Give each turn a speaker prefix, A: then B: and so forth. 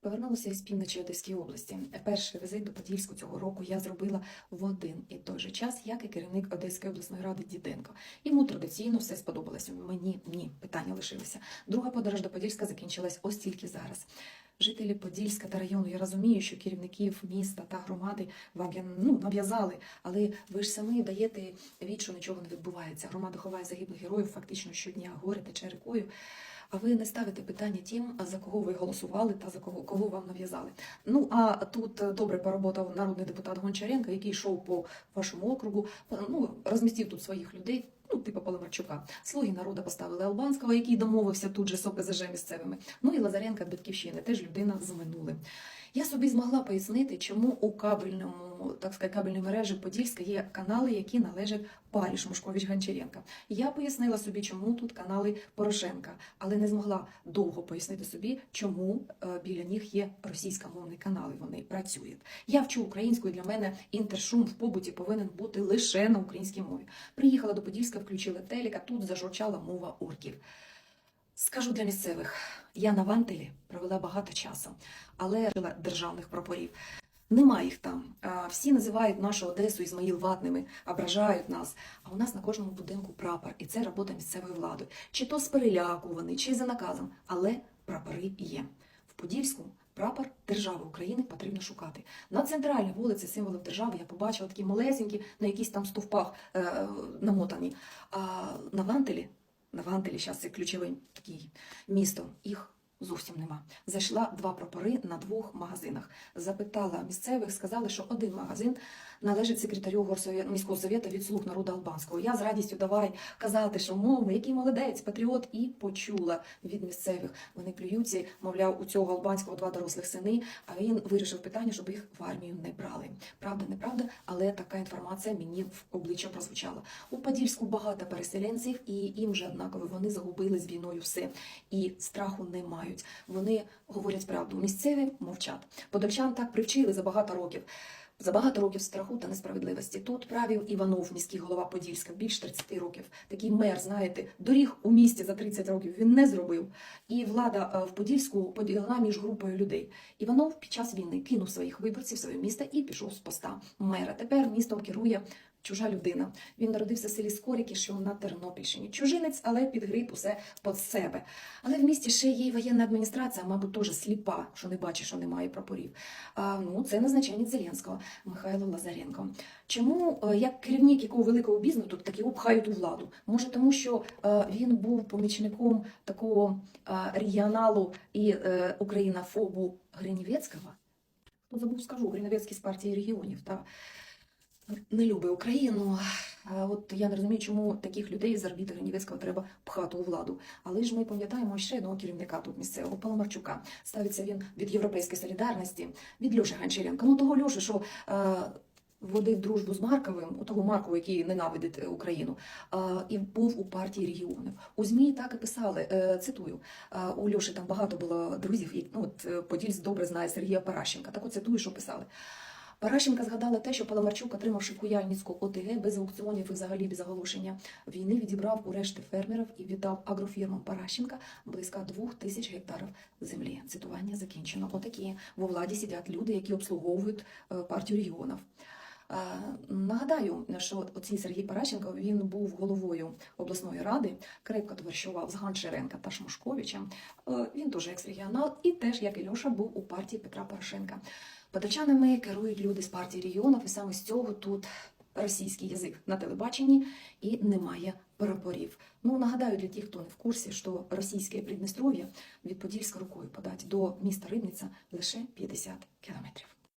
A: Повернулася із півночі Одеської області. Перший візит до Подільську цього року я зробила в один і той же час, як і керівник Одеської обласної ради Діденко. Йому традиційно все сподобалося. Мені ні, питання лишилися. Друга подорож до Подільська закінчилась ось тільки зараз. Жителі Подільська та району, я розумію, що керівників міста та громади вам ну, нав'язали, але ви ж самі даєте від, що нічого не відбувається. Громада ховає загиблих героїв фактично щодня, горе тече рекою. А ви не ставите питання тим, за кого ви голосували та за кого, кого вам нав'язали. Ну а тут е, добре поработав народний депутат Гончаренко, який йшов по вашому округу, е, ну розмістив тут своїх людей. Ну, типу Паламарчука. Слуги народу поставили Албанського, який домовився тут же з ОПЗЖ місцевими. Ну і Лазаренка Батьківщини, теж людина з минулим. Я собі змогла пояснити, чому у кабельному, так сказати, кабельній мережі Подільська є канали, які належать парі Шмушкович Гончаренка. Я пояснила собі, чому тут канали Порошенка, але не змогла довго пояснити собі, чому е, біля них є російськомовні канали. Вони працюють. Я вчу українську, і для мене інтершум в побуті повинен бути лише на українській мові. Приїхала до Подільська, включила телека, тут зажурчала мова орків. Скажу для місцевих, я на вантелі провела багато часу, але державних прапорів. Нема їх там. Всі називають нашу Одесу Ізмаїл ватними, ображають нас. А у нас на кожному будинку прапор, і це робота місцевої влади. Чи то з переляку чи за наказом, але прапори є. В Подільську прапор держави України потрібно шукати. На центральній вулиці символів держави я побачила такі малесенькі, на якісь там стовпах е, намотані. А на вантелі на Вантелі, зараз це ключове такий місто, їх зовсім нема. Зайшла два прапори на двох магазинах. Запитала місцевих, сказали, що один магазин належить секретарю горсовє- міського совєту від слуг народу албанського. Я з радістю давай казати, що мов, який молодець, патріот, і почула від місцевих. Вони плюються, мовляв, у цього албанського два дорослих сини, а він вирішив питання, щоб їх в армію не брали. Правда, неправда, але така інформація мені в обличчя прозвучала. У Подільську багато переселенців, і їм же однаково вони загубили з війною все. І страху не мають. Вони говорять правду. Місцеві мовчать. Подольчан так привчили за багато років. За багато років страху та несправедливості тут правив Іванов, міський голова Подільська, більш 30 років. Такий мер, знаєте, доріг у місті за 30 років він не зробив. І влада е, в Подільську поділена між групою людей. Іванов під час війни кинув своїх виборців, своє місто і пішов з поста мера. Тепер містом керує чужа людина. Він народився в селі Скоріки, що на Тернопільщині. Чужинець, але підгріб усе під себе. Але в місті ще є воєнна адміністрація, мабуть, теж сліпа, що не бачить, що немає прапорів. А, ну, це назначенець Зеленського Михайло Лазаренко. Чому е, як керівник якого великого бізнесу тут таки обхають у владу? Може, тому що е, він був помічником такого е, регіоналу і Українофобу Гринівецького? Хто забув, скажу, Гринівецький з партії регіонів. Та не любить Україну. От я не розумію, чому таких людей з орбіти Гринівецького треба пхати у владу. Але ж ми пам'ятаємо ще одного керівника тут місцевого Паламарчука. Ставиться він від європейської солідарності, від Льоші Гончаренка. Ну того Льоші, що е, водив дружбу з Марковим, у того Маркова, який ненавидить е, Україну, е, і був у партії регіонів. У ЗМІ так і писали. Е, цитую: е, у Льоші там багато було друзів. І, ну, от е, Подільсь добре знає Сергія Паращенка. Так от цитую, що писали. Паращенка згадала те, що Паламарчук, отримавши Куяльницьку ОТГ без аукціонів і взагалі без оголошення війни, відібрав у решти фермерів і віддав агрофірмам Паращенка близько двох тисяч гектарів землі. Цитування закінчено. Отакі во владі сидять люди, які обслуговують е, партію регіонів. Е, Нагадаю, що оцей Сергій Паращенко він був головою обласної ради, крепко товаришував з Гончаренка та Шмушковичем. Е, Він теж екс-регіонал і теж, як і Льоша, був у партії Петра Порошенка. Подачанами керують люди з партії регіонів, і саме з цього тут російський язик на телебаченні і немає прапорів. Ну нагадаю для тих, хто не в курсі, що російське Придністров'я від Подільська рукою подать до міста Рибниця лише 50 кілометрів.